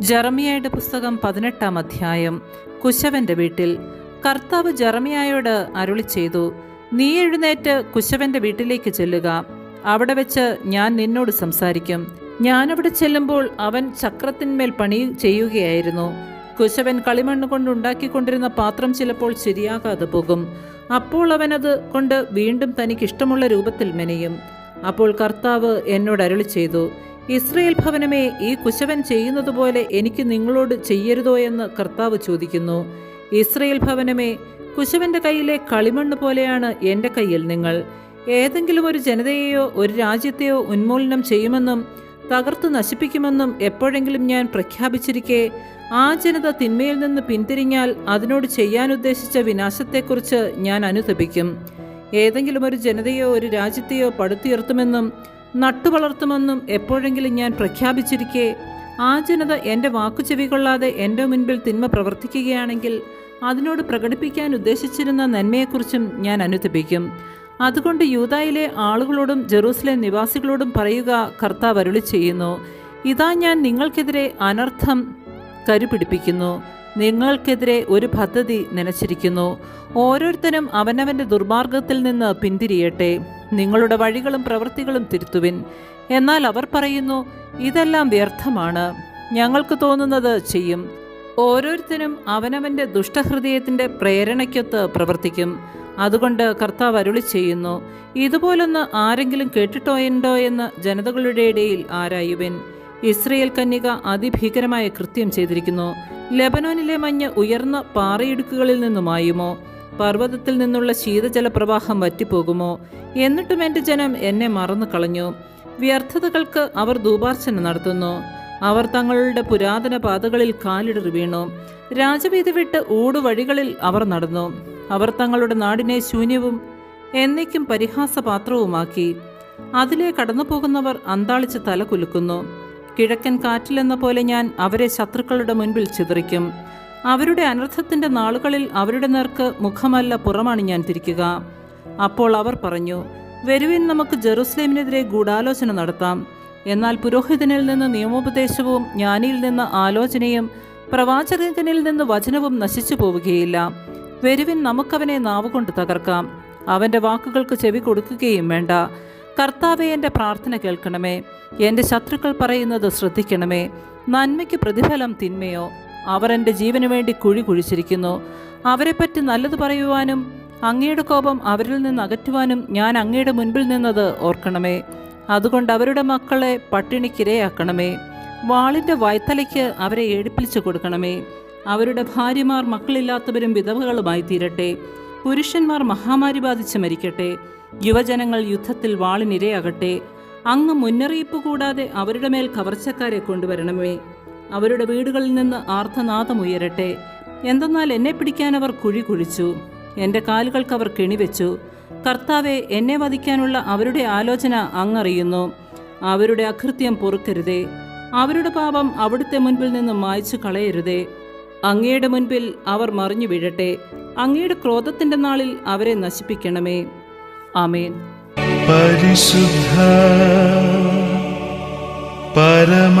ജെറമിയായുടെ പുസ്തകം പതിനെട്ടാം അധ്യായം. കുശവന്റെ വീട്ടിൽ. കർത്താവ് ജറമിയായോട് അരുളി ചെയ്തു നീ എഴുന്നേറ്റ് കുശവന്റെ വീട്ടിലേക്ക് ചെല്ലുക. അവിടെ വെച്ച് ഞാൻ നിന്നോട് സംസാരിക്കും. ഞാനവിടെ ചെല്ലുമ്പോൾ അവൻ ചക്രത്തിന്മേൽ പണി ചെയ്യുകയായിരുന്നു. കുശവൻ കളിമണ്ണ് കൊണ്ട് ഉണ്ടാക്കിക്കൊണ്ടിരുന്ന പാത്രം ചിലപ്പോൾ ശരിയാകാതെ പോകും. അപ്പോൾ അവനത് കൊണ്ട് വീണ്ടും തനിക്കിഷ്ടമുള്ള രൂപത്തിൽ മെനയും. അപ്പോൾ കർത്താവ് എന്നോട് അരുളി ചെയ്തു ഇസ്രയേൽ ഭവനമേ ഈ കുശവൻ ചെയ്യുന്നതുപോലെ എനിക്ക് നിങ്ങളോട് ചെയ്യരുതോ എന്ന് കർത്താവ് ചോദിക്കുന്നു. ഇസ്രയേൽ ഭവനമേ കുശവന്റെ കയ്യിലെ കളിമണ്ണ് പോലെയാണ് എന്റെ കയ്യിൽ നിങ്ങൾ. ഏതെങ്കിലും ഒരു ജനതയെയോ ഒരു രാജ്യത്തെയോ ഉന്മൂലനം ചെയ്യുമെന്നും തകർത്ത് നശിപ്പിക്കുമെന്നും എപ്പോഴെങ്കിലും ഞാൻ പ്രഖ്യാപിച്ചിരിക്കെ ആ ജനത തിന്മയിൽ നിന്ന് പിന്തിരിഞ്ഞാൽ അതിനോട് ചെയ്യാനുദ്ദേശിച്ച വിനാശത്തെക്കുറിച്ച് ഞാൻ അനുതപിക്കും. ഏതെങ്കിലും ഒരു ജനതയോ ഒരു രാജ്യത്തെയോ പടുത്തുയർത്തുമെന്നും നട്ടുവളർത്തുമെന്നും എപ്പോഴെങ്കിലും ഞാൻ പ്രഖ്യാപിച്ചിരിക്കെ ആ ജനത എന്റെ വാക്കു ചെവികൊള്ളാതെ എന്റെ മുൻപിൽ തിന്മ പ്രവർത്തിക്കുകയാണെങ്കിൽ അതിനോട് പ്രകടിപ്പിക്കാൻ ഉദ്ദേശിച്ചിരുന്ന നന്മയെക്കുറിച്ചും ഞാൻ അനുദപിക്കും അതുകൊണ്ട് യൂതായിലെ ആളുകളോടും ജെറൂസലേം നിവാസികളോടും പറയുക കർത്താവ് അരുളി ചെയ്യുന്നു ഇതാ ഞാൻ നിങ്ങൾക്കെതിരെ അനർത്ഥം കരുപിടിപ്പിക്കുന്നു. നിങ്ങൾക്കെതിരെ ഒരു പദ്ധതി നനച്ചിരിക്കുന്നു. ഓരോരുത്തരും അവനവന്റെ ദുർമാർഗത്തിൽ നിന്ന് പിന്തിരിയട്ടെ. നിങ്ങളുടെ വഴികളും പ്രവൃത്തികളും തിരുത്തുവിൻ. എന്നാൽ അവർ പറയുന്നു ഇതെല്ലാം വ്യർത്ഥമാണ്. ഞങ്ങൾക്ക് തോന്നുന്നത് ചെയ്യും. ഓരോരുത്തരും അവനവന്റെ ദുഷ്ടഹൃദയത്തിന്റെ പ്രേരണയ്ക്കൊത്ത് പ്രവർത്തിക്കും. അതുകൊണ്ട് കർത്താവ് അരുളി ചെയ്യുന്നു ഇതുപോലൊന്ന് ആരെങ്കിലും കേട്ടിട്ടോയുണ്ടോ എന്ന് ജനതകളുടെ ഇടയിൽ ആരായുവൻ. ഇസ്രയേൽ കന്യക അതിഭീകരമായ കൃത്യം ചെയ്തിരിക്കുന്നു. ലെബനോനിലെ മഞ്ഞ് ഉയർന്ന പാറയിടുക്കുകളിൽ നിന്നുമായുമോ? പർവതത്തിൽ നിന്നുള്ള ശീതജല പ്രവാഹം വറ്റിപ്പോകുമോ? എന്നിട്ടും എന്റെ ജനം എന്നെ മറന്നു കളഞ്ഞു. വ്യർത്ഥതകൾക്ക് അവർ ദൂപാർച്ചന നടത്തുന്നു. അവർ തങ്ങളുടെ പുരാതന പാതകളിൽ കാലിടറി വീണു. രാജവീതി വിട്ട് ഊടുവഴികളിൽ അവർ നടന്നു. അവർ തങ്ങളുടെ നാടിനെ ശൂന്യവും എന്നേക്കും പരിഹാസപാത്രവുമാക്കി. അതിലെ കടന്നു പോകുന്നവർ അന്താളിച്ച് തല കുലുക്കുന്നു കിഴക്കൻ കാറ്റിലെന്ന പോലെ ഞാൻ അവരെ ശത്രുക്കളുടെ മുൻപിൽ ചിതറിക്കും. അവരുടെ അനർത്ഥത്തിന്റെ നാളുകളിൽ അവരുടെ നേർക്ക് മുഖമല്ല പുറമാണ് ഞാൻ തിരിക്കുക. അപ്പോൾ അവർ പറഞ്ഞു വരുവിൻ നമുക്ക് ജെറുസലേമിനെതിരെ ഗൂഢാലോചന നടത്താം. എന്നാൽ പുരോഹിതനിൽ നിന്ന് നിയമോപദേശവും ജ്ഞാനിയിൽ നിന്ന് ആലോചനയും പ്രവാചകനിൽ നിന്ന് വചനവും നശിച്ചു പോവുകയില്ല. വരുവിൻ നമുക്കവനെ നാവുകൊണ്ട് തകർക്കാം. അവന്റെ വാക്കുകൾക്ക് ചെവി കൊടുക്കുകയും വേണ്ട. കർത്താവെ എന്റെ പ്രാർത്ഥന കേൾക്കണമേ. എന്റെ ശത്രുക്കൾ പറയുന്നത് ശ്രദ്ധിക്കണമേ. നന്മയ്ക്ക് പ്രതിഫലം തിന്മയോ? അവർ എന്റെ ജീവന് വേണ്ടി കുഴി കുഴിച്ചിരിക്കുന്നു. അവരെപ്പറ്റി നല്ലത് പറയുവാനും അങ്ങയുടെ കോപം അവരിൽ നിന്ന് അകറ്റുവാനും ഞാൻ അങ്ങയുടെ മുൻപിൽ നിന്നത് ഓർക്കണമേ. അതുകൊണ്ട് അവരുടെ മക്കളെ പട്ടിണിക്കിരയാക്കണമേ. വാളിന്റെ വായ്ത്തലയ്ക്ക് അവരെ ഏടിപ്പിച്ചു കൊടുക്കണമേ. അവരുടെ ഭാര്യമാർ മക്കളില്ലാത്തവരും വിധവകളുമായി തീരട്ടെ. പുരുഷന്മാർ മഹാമാരി ബാധിച്ച് മരിക്കട്ടെ. യുവജനങ്ങൾ യുദ്ധത്തിൽ വാളിനിരയാകട്ടെ. അങ്ങ് മുന്നറിയിപ്പ് കൂടാതെ അവരുടെ മേൽ കവർച്ചക്കാരെ കൊണ്ടുവരണമേ. അവരുടെ വീടുകളിൽ നിന്ന് ആർത്തനാദമുയരട്ടെ എന്തെന്നാൽ എന്നെ പിടിക്കാൻ അവർ കുഴി കുഴിച്ചു. എന്റെ കാലുകൾക്ക് അവർ കെണിവെച്ചു കർത്താവെ എന്നെ വധിക്കാനുള്ള അവരുടെ ആലോചന അങ്ങറിയുന്നു. അവരുടെ അകൃത്യം പൊറുക്കരുതേ. അവരുടെ പാപം അവിടുത്തെ മുൻപിൽ നിന്ന് മായ്ച്ചു കളയരുതേ. അങ്ങയുടെ മുൻപിൽ അവർ മറിഞ്ഞു വീഴട്ടെ. അങ്ങയുടെ ക്രോധത്തിന്റെ നാളിൽ അവരെ നശിപ്പിക്കണമേ. ആമേൻ. പരിശുദ്ധ പരമ